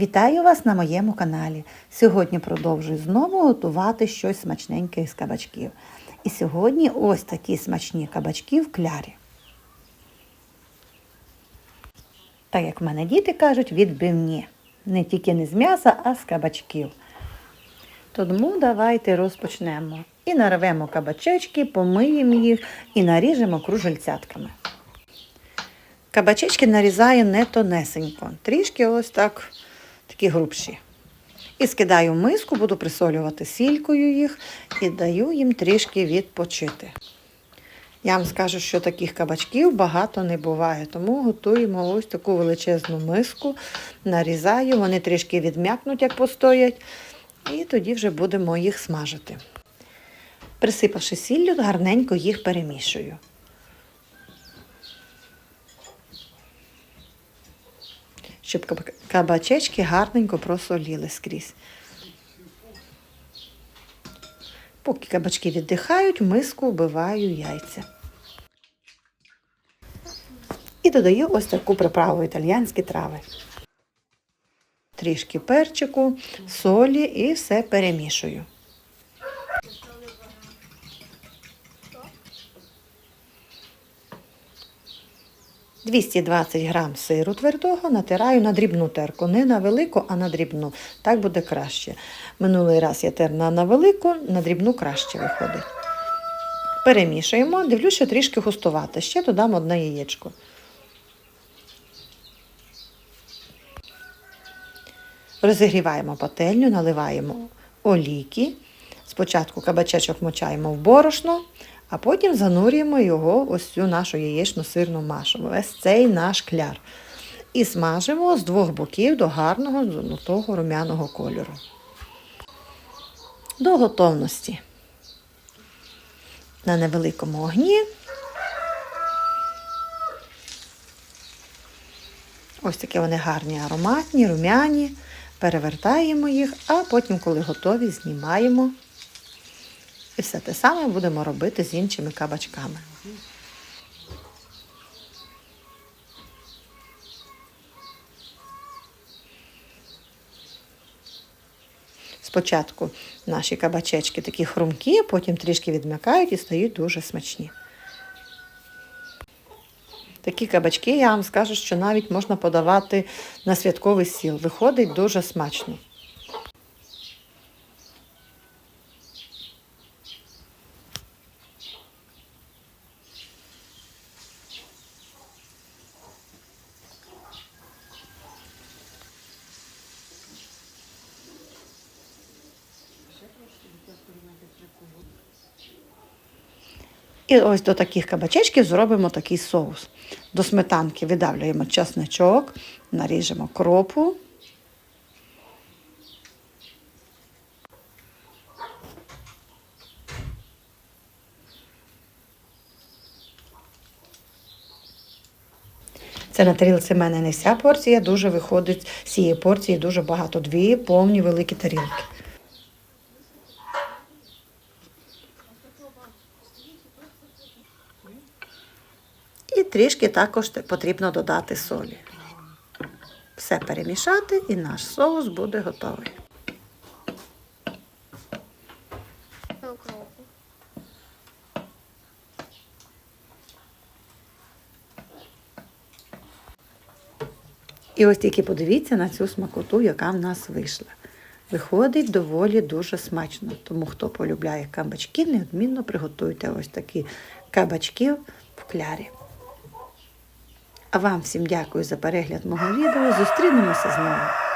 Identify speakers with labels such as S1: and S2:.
S1: Вітаю вас на моєму каналі. Сьогодні продовжую знову готувати щось смачненьке з кабачків. І сьогодні ось такі смачні кабачки в клярі. Так як в мене діти кажуть, відбивні. Не тільки не з м'яса, а з кабачків. Тому давайте розпочнемо. І нарвемо кабачечки, помиємо їх і наріжемо кружельцятками. Кабачечки нарізаю не тонесенько, трішки ось так, такі грубші. І скидаю в миску, буду присолювати сількою їх і даю їм трішки відпочити. Я вам скажу, що таких кабачків багато не буває, тому готуємо ось таку величезну миску, нарізаю, вони трішки відм'якнуть, як постоять, і тоді вже будемо їх смажити. Присипавши сіллю, гарненько їх перемішую. Щоб кабачечки гарненько просоліли скрізь. Поки кабачки віддихають, миску вбиваю яйця. І додаю ось таку приправу італіянські трави. Трішки перчику, солі і все перемішую. – 220 грам сиру твердого натираю на дрібну терку. Не на велику, а на дрібну. Так буде краще. Минулий раз я терна на велику, на дрібну краще виходить. Перемішуємо, дивлюсь, що трішки густувати. Ще додам одне яєчко. Розігріваємо пательню, наливаємо олійки. Спочатку кабачечок мочаємо в борошно, а потім занурюємо його ось цю нашу яєчну сирну машу, весь цей наш кляр. І смажимо з двох боків до гарного золотого румяного кольору. До готовності. На невеликому огні. Ось такі вони гарні, ароматні, румяні. Перевертаємо їх, а потім, коли готові, знімаємо. І все те саме будемо робити з іншими кабачками. Спочатку наші кабачечки такі хрумкі, потім трішки відмикають і стають дуже смачні. Такі кабачки, я вам скажу, що навіть можна подавати на святковий стіл. Виходить дуже смачно. І ось до таких кабачечків зробимо такий соус. До сметанки видавлюємо чесничок, наріжемо кропу. Це на тарілці в мене не вся порція, дуже виходить з цієї порції дуже багато. Дві повні великі тарілки. Трішки також потрібно додати солі. Все перемішати і наш соус буде готовий. І ось тільки подивіться на цю смакоту, яка в нас вийшла. Виходить доволі дуже смачно. Тому хто полюбляє кабачки, неодмінно приготуйте ось такі кабачки в клярі. А вам всім дякую за перегляд мого відео. Зустрінемося знову.